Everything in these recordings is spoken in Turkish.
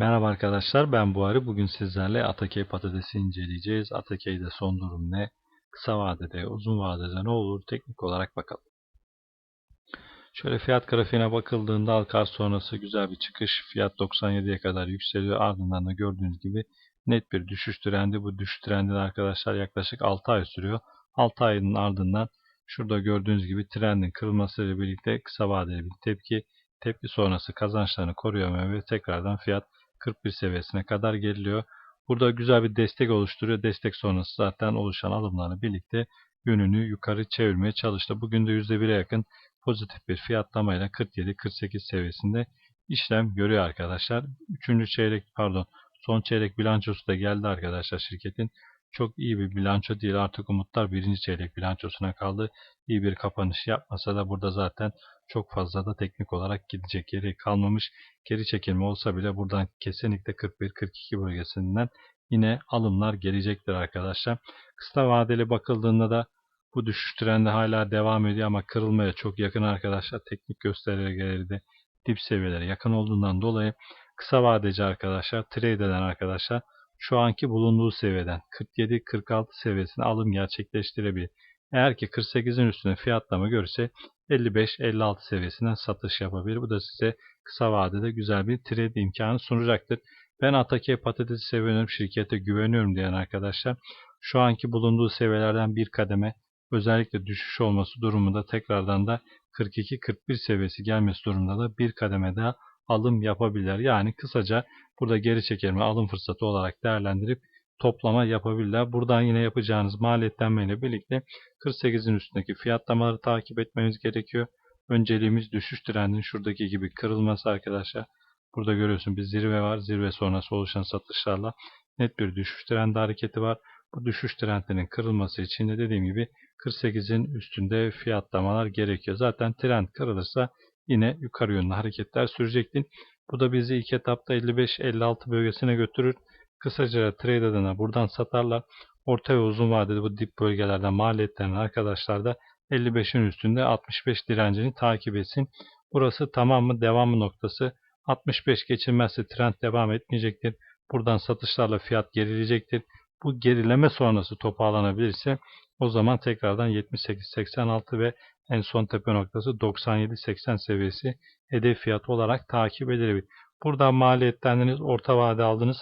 Merhaba arkadaşlar ben Buhari. Bugün sizlerle Atakey patatesi inceleyeceğiz. Atakey'de son durum ne? Kısa vadede, uzun vadede ne olur? Teknik olarak bakalım. Şöyle fiyat grafiğine bakıldığında Alkar sonrası güzel bir çıkış. Fiyat 97'ye kadar yükseliyor. Ardından da gördüğünüz gibi net bir düşüş trendi. Bu düşüş trendi arkadaşlar yaklaşık 6 ay sürüyor. 6 ayın ardından şurada gördüğünüz gibi trendin kırılmasıyla birlikte kısa vadeli bir tepki. Tepki sonrası kazançlarını koruyor ve tekrardan fiyat 41 seviyesine kadar geliyor. Burada güzel bir destek oluşturuyor. Destek sonrası zaten oluşan alımlarla birlikte yönünü yukarı çevirmeye çalıştı. Bugün de %1'e yakın pozitif bir fiyatlamayla 47-48 seviyesinde işlem görüyor arkadaşlar. Üçüncü çeyrek pardon son çeyrek bilançosu da geldi arkadaşlar şirketin. Çok iyi bir bilanço değil artık umutlar birinci çeyrek bilançosuna kaldı. İyi bir kapanış yapmasa da burada zaten çok fazla da teknik olarak gidecek yeri kalmamış. Geri çekilme olsa bile buradan kesinlikle 41-42 bölgesinden yine alımlar gelecektir arkadaşlar. Kısa vadeli bakıldığında da bu düşüş trendi hala devam ediyor ama kırılmaya çok yakın arkadaşlar. Teknik göstergeleri de dip seviyelere yakın olduğundan dolayı kısa vadeci arkadaşlar, trade eden arkadaşlar şu anki bulunduğu seviyeden 47-46 seviyesine alım gerçekleştirebilir. Eğer ki 48'in üstüne fiyatlama görürse 55-56 seviyesinden satış yapabilir. Bu da size kısa vadede güzel bir trade imkanı sunacaktır. Ben Atake patatesi seviyorum, şirkete güveniyorum diyen arkadaşlar şu anki bulunduğu seviyelerden bir kademe özellikle düşüş olması durumunda tekrardan da 42-41 seviyesi gelmesi durumunda da bir kademe daha alım yapabilirler. Yani kısaca burada geri çekilme alım fırsatı olarak değerlendirip toplama yapabilirler. Buradan yine yapacağınız maliyetlenme ile birlikte 48'in üstündeki fiyatlamaları takip etmeniz gerekiyor. Önceliğimiz düşüş trendinin şuradaki gibi kırılması arkadaşlar. Burada görüyorsun bir zirve var. Zirve sonrası oluşan satışlarla net bir düşüş trendi hareketi var. Bu düşüş trendinin kırılması için de dediğim gibi 48'in üstünde fiyatlamalar gerekiyor. Zaten trend kırılırsa yine yukarı yönlü hareketler sürecektir. Bu da bizi ilk etapta 55-56 bölgesine götürür. Kısaca trade adına buradan satarlar. Orta ve uzun vadede bu dip bölgelerden maliyetlenen arkadaşlar da 55'in üstünde 65 direncini takip etsin. Burası tamam mı devamı noktası. 65 geçilmezse trend devam etmeyecektir. Buradan satışlarla fiyat gerileyecektir. Bu gerileme sonrası toparlanabilirse o zaman tekrardan 78-86 ve en son tepe noktası 97-80 seviyesi hedef fiyat olarak takip edilebilir. Buradan maliyetlendiniz, orta vade aldınız.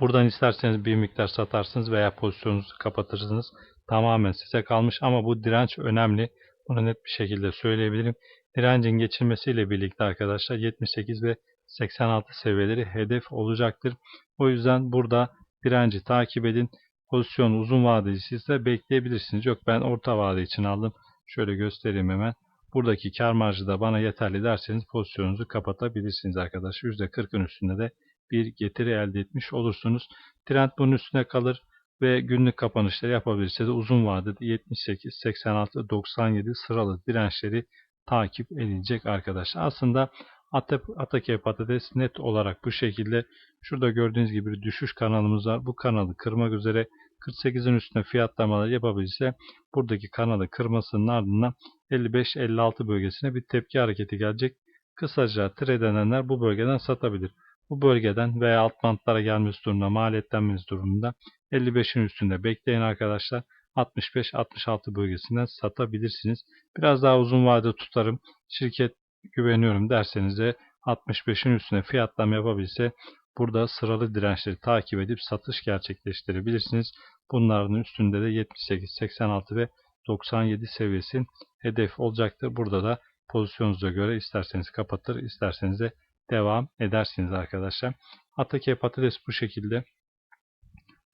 Buradan isterseniz bir miktar satarsınız veya pozisyonunuzu kapatırsınız. Tamamen size kalmış ama bu direnç önemli. Bunu net bir şekilde söyleyebilirim. Direncin geçilmesiyle birlikte arkadaşlar 78 ve 86 seviyeleri hedef olacaktır. O yüzden burada direnci takip edin. Pozisyon uzun vadeci ise bekleyebilirsiniz. Yok ben orta vade için aldım. Şöyle göstereyim hemen. Buradaki kar marjı da bana yeterli derseniz pozisyonunuzu kapatabilirsiniz arkadaşlar. %40'ın üstünde de bir getiri elde etmiş olursunuz. Trend bunun üstüne kalır ve günlük kapanışları yapabilirse de uzun vadede 78, 86, 97 sıralı dirençleri takip edilecek arkadaşlar. Aslında Atake patates net olarak bu şekilde şurada gördüğünüz gibi bir düşüş kanalımız var. Bu kanalı kırmak üzere 48'in üstüne fiyatlamalar yapabilirse buradaki kanalı kırmasının ardından 55-56 bölgesine bir tepki hareketi gelecek. Kısaca trade edenler bu bölgeden satabilir. Bu bölgeden veya alt bantlara gelmesi durumunda maliyetlenmesi durumunda 55'in üstünde bekleyin arkadaşlar. 65-66 bölgesinden satabilirsiniz. Biraz daha uzun vade tutarım. Şirket güveniyorum derseniz de 65'in üstüne fiyatlama yapabilse burada sıralı dirençleri takip edip satış gerçekleştirebilirsiniz. Bunların üstünde de 78, 86 ve 97 seviyesi hedef olacaktır. Burada da pozisyonunuza göre isterseniz kapatır, isterseniz de devam edersiniz arkadaşlar. Atake patates bu şekilde.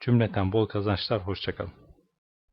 Cümleten bol kazançlar. Hoşçakalın.